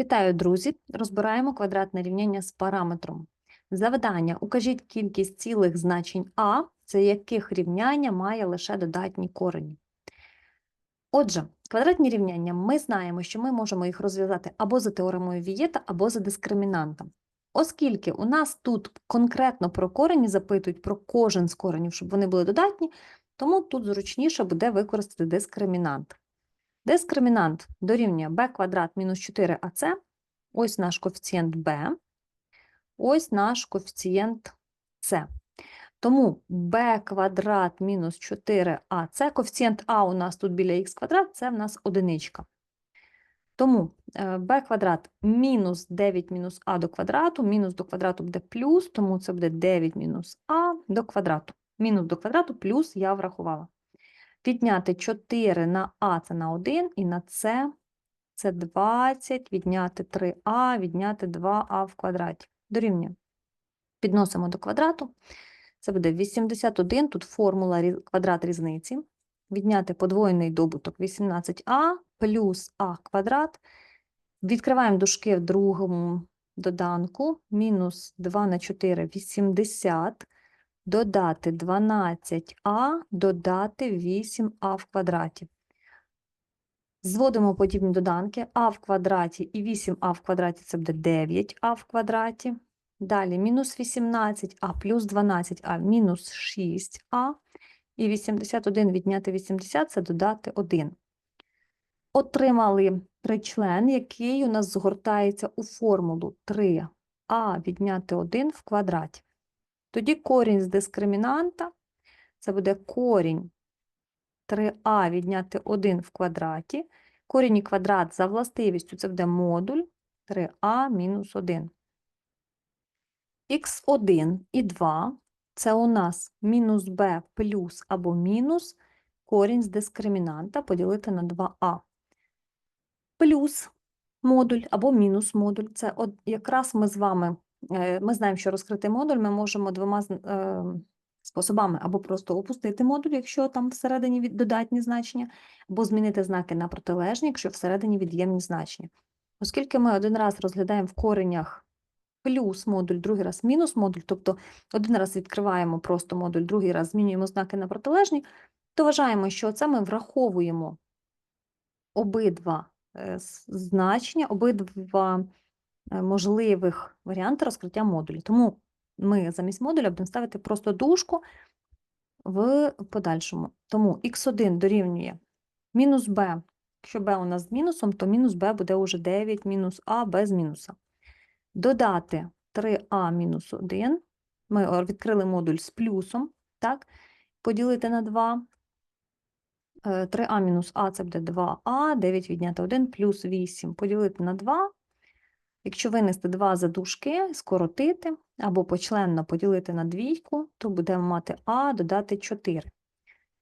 Вітаю, друзі! Розбираємо квадратне рівняння з параметром. Завдання. Укажіть кількість цілих значень А, це яких рівняння має лише додатні корені. Отже, квадратні рівняння ми знаємо, що ми можемо їх розв'язати або за теоремою Вієта, або за дискримінантом. Оскільки у нас тут конкретно про корені запитують про кожен з коренів, щоб вони були додатні, тому тут зручніше буде використати дискримінант. Дискримінант дорівнює b квадрат мінус 4ac, ось наш коефіцієнт b, ось наш коефіцієнт c. Тому b квадрат мінус 4ac, коефіцієнт а у нас тут біля х квадрат, це в нас одиничка. Тому е, b квадрат мінус 9 мінус а до квадрату, мінус до квадрату буде плюс, тому це буде 9 мінус а до квадрату. Мінус до квадрату плюс я врахувала. Відняти 4 на А це на 1 і на С це 20, відняти 3А, відняти 2А в квадраті. Дорівнює. Підносимо до квадрату. Це буде 81, тут формула квадрат різниці. Відняти подвоєний добуток 18А плюс А квадрат. Відкриваємо дужки в другому доданку. Мінус 2 на 4 – 80 додати 12а, додати 8а в квадраті. Зводимо подібні доданки а в квадраті і 8а в квадраті це буде 9а в квадраті. Далі мінус 18а плюс 12а мінус 6а. І 81 відняти 80 це додати 1. Отримали тричлен, який у нас згортається у формулу 3а відняти 1 в квадраті. Тоді корінь з дискримінанта це буде корінь 3а відняти 1 в квадраті. Корінь і квадрат за властивістю це буде модуль 3а мінус 1. х1 і 2 це у нас мінус b плюс або мінус корінь з дискримінанта поділити на 2а. Плюс модуль або мінус модуль. Це якраз ми з вами Ми знаємо, що розкрити модуль ми можемо двома е, способами або просто опустити модуль, якщо там всередині додатні значення, або змінити знаки на протилежні, якщо всередині від'ємні значення. Оскільки ми один раз розглядаємо в коренях плюс модуль, другий раз мінус модуль, тобто один раз відкриваємо просто модуль, другий раз змінюємо знаки на протилежні, то вважаємо, що це ми враховуємо обидва е, значення, обидва е, можливих варіанти розкриття модулів. Тому ми замість модуля будемо ставити просто дужку в подальшому. Тому х1 дорівнює мінус b. Якщо b у нас з мінусом, то мінус b буде уже 9 мінус а без мінуса. Додати 3а мінус 1. Ми відкрили модуль з плюсом, так? Поділити на 2. 3а мінус а це буде 2а, 9 відняти 1 плюс 8 поділити на 2. Якщо винести 2 за дужки, скоротити або почленно поділити на двійку, то будемо мати а додати 4.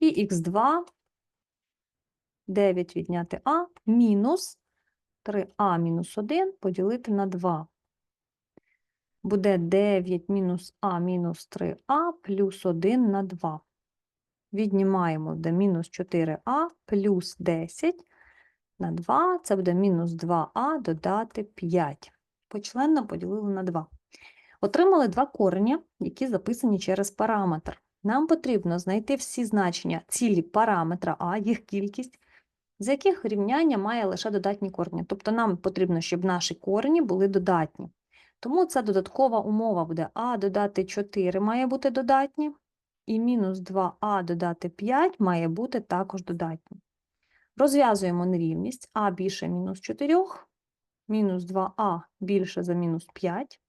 І х2 9 відняти а мінус 3а мінус 1 поділити на 2. Буде 9 мінус а мінус 3а плюс 1 на 2. Віднімаємо до мінус 4а плюс 10 на 2, це буде мінус 2а додати 5. Почленно поділили на 2. Отримали два корення, які записані через параметр. Нам потрібно знайти всі значення цілі параметра а, їх кількість, з яких рівняння має лише додатні корені. Тобто нам потрібно, щоб наші корені були додатні. Тому це додаткова умова буде а додати 4 має бути додатні, і мінус 2а додати 5 має бути також додатні. Розв'язуємо нерівність а більше мінус 4, мінус 2а більше за мінус 5,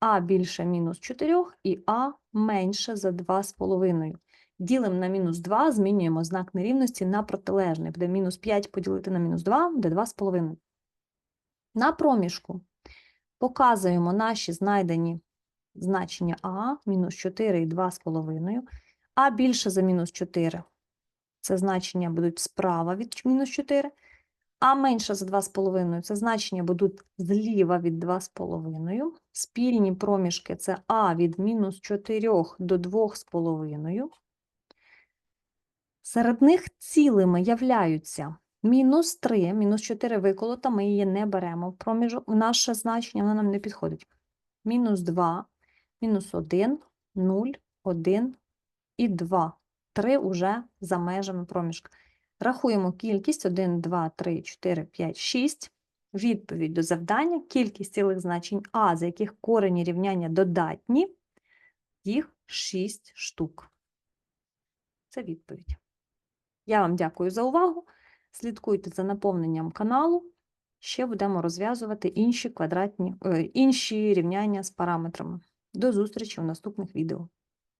а більше мінус 4 і а менше за 2,5. Ділимо на мінус 2, змінюємо знак нерівності на протилежний. Буде мінус 5 поділити на мінус 2, буде 2,5. На проміжку показуємо наші знайдені значення а, мінус 4 і 2,5, а більше за мінус 4. Це значення будуть справа від мінус 4, а менше за 2,5 це значення будуть зліва від 2,5. Спільні проміжки це а від мінус 4 до 2,5. Серед них цілими являються Мінус 3, мінус 4 виколота, ми її не беремо в проміжок, наше значення, воно нам не підходить. Мінус 2, мінус 1, 0, 1 і 2. 3 уже за межами проміжка. Рахуємо кількість 1, 2, 3, 4, 5, 6. Відповідь до завдання. Кількість цілих значень А, за яких корені рівняння додатні, їх 6 штук. Це відповідь. Я вам дякую за увагу. Слідкуйте за наповненням каналу. Ще будемо розв'язувати інші квадратні, е, інші рівняння з параметрами. До зустрічі у наступних відео.